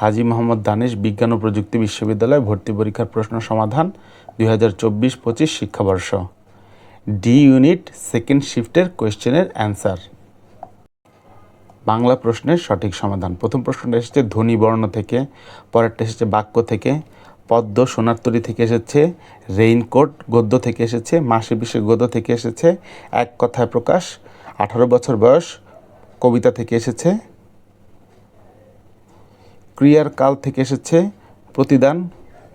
হাজী মোহাম্মদ দানিশ বিজ্ঞান ও প্রযুক্তি বিশ্ববিদ্যালয় ভর্তি পরীক্ষার প্রশ্ন সমাধান দুই হাজার চব্বিশ পঁচিশ শিক্ষাবর্ষ। ডি ইউনিট সেকেন্ড শিফটের কোয়েশ্চেনের অ্যান্সার। বাংলা প্রশ্নের সঠিক সমাধান। প্রথম প্রশ্নটা এসেছে ধ্বনি বর্ণ থেকে, পরেরটা এসেছে বাক্য থেকে, পদ্ম সোনার তরী থেকে এসেছে, রেইনকোট গদ্য থেকে এসেছে, মাসে বিশে গদ্য থেকে এসেছে, এক কথায় প্রকাশ, আঠারো বছর বয়স, কবিতা থেকে এসেছে ক্রিয়ার কাল থেকে এসেছে প্রতিদান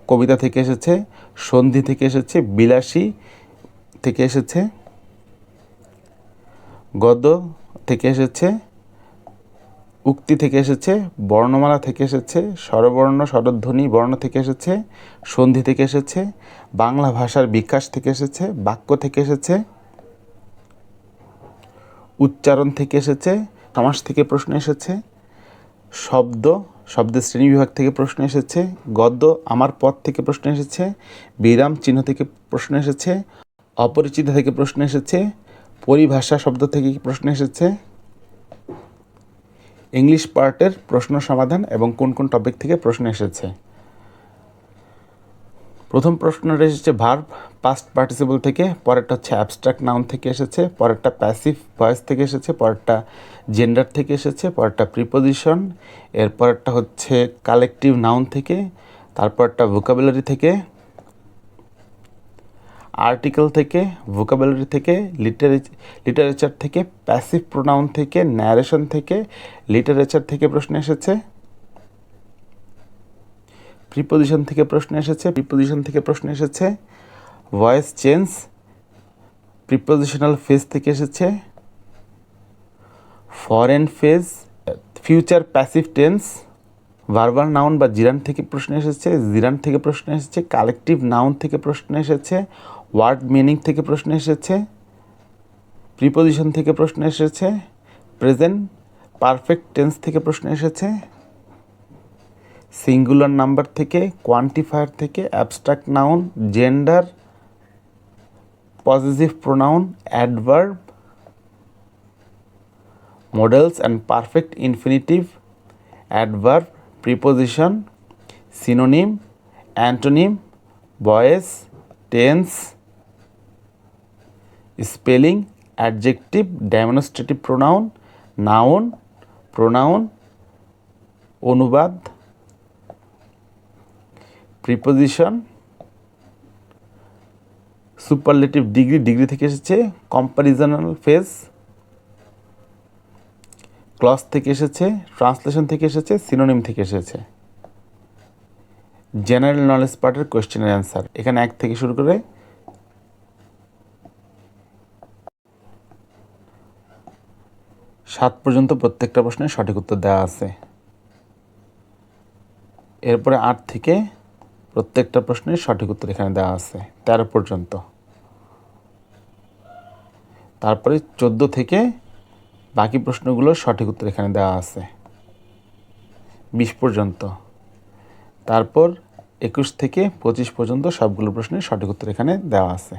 কবিতা থেকে এসেছে সন্ধি থেকে এসেছে বিলাসী থেকে এসেছে গদ্য থেকে এসেছে উক্তি থেকে এসেছে বর্ণমালা থেকে এসেছে স্বরবর্ণ স্বরধ্বনি বর্ণ থেকে এসেছে সন্ধি থেকে এসেছে বাংলা ভাষার বিকাশ থেকে এসেছে বাক্য থেকে এসেছে উচ্চারণ থেকে এসেছে সমাস থেকে প্রশ্ন এসেছে শব্দ শব্দের শ্রেণীবিভাগ থেকে প্রশ্ন এসেছে, গদ্য আমার পথ থেকে প্রশ্ন এসেছে, বিরাম চিহ্ন থেকে প্রশ্ন এসেছে, অপরিচিত থেকে প্রশ্ন এসেছে, পরিভাষা শব্দ থেকে প্রশ্ন এসেছে? ইংলিশ পার্টের প্রশ্ন সমাধান এবং কোন কোন টপিক থেকে প্রশ্ন এসেছে। প্রথম প্রশ্নটা এসেছে ভার্ব পাস্ট পার্টিসিপল থেকে, পরেরটা হচ্ছে অ্যাবস্ট্রাক্ট নাউন থেকে এসেছে, পরেরটা প্যাসিভ ভয়েস থেকে এসেছে, পরেরটা জেন্ডার থেকে এসেছে, পরেরটা প্রিপোজিশন এরপরেরটা হচ্ছে কালেকটিভ নাউন থেকে তারপরটা ভোকাবুলারি থেকে আর্টিকেল থেকে ভোকাবুলারি থেকে লিটারেচার থেকে প্যাসিভ প্রোনাউন থেকে ন্যারেশন থেকে লিটারেচার থেকে প্রশ্ন এসেছে। প্রিপোজিশন থেকে প্রশ্ন এসেছে প্রিপোজিশন থেকে প্রশ্ন এসেছে ভয়েস চেঞ্জ প্রিপোজিশনাল ফেজ থেকে এসেছে foreign phrase future passive tense verbal noun বা জিরান থেকে প্রশ্ন এসেছে জিরান থেকে প্রশ্ন এসেছে কালেকটিভ নাউন থেকে প্রশ্ন এসেছে ওয়ার্ড মিনিং থেকে প্রশ্ন এসেছে প্রিপোজিশন থেকে প্রশ্ন এসেছে প্রেজেন্ট পারফেক্ট টেন্স থেকে প্রশ্ন এসেছে সিঙ্গুলার নাম্বার থেকে কোয়ান্টিফায়ার থেকে abstract noun gender positive pronoun adverb modals and perfect infinitive adverb preposition synonym antonym voice tense spelling adjective demonstrative pronoun noun pronoun অনুবাদ প্রিপোজিশন সুপারলেটিভ ডিগ্রি ডিগ্রি থেকে এসেছে কম্পারিজনাল phase clause থেকে এসেছে translation থেকে এসেছে synonym থেকে এসেছে। জেনারেল নলেজ পার্টের কোয়েশ্চেনের অ্যান্সার এখানে এক থেকে শুরু করে সাত পর্যন্ত প্রত্যেকটা প্রশ্নের সঠিক উত্তর দেওয়া আছে। এরপরে আট থেকে প্রত্যেকটা প্রশ্নের সঠিক উত্তর এখানে দেওয়া আছে, তেরো পর্যন্ত। তারপরে চোদ্দ থেকে বাকি প্রশ্নগুলো সঠিক উত্তর এখানে দেওয়া আছে, বিশ পর্যন্ত। তারপর একুশ থেকে পঁচিশ পর্যন্ত সবগুলো প্রশ্নের সঠিক উত্তর এখানে দেওয়া আছে।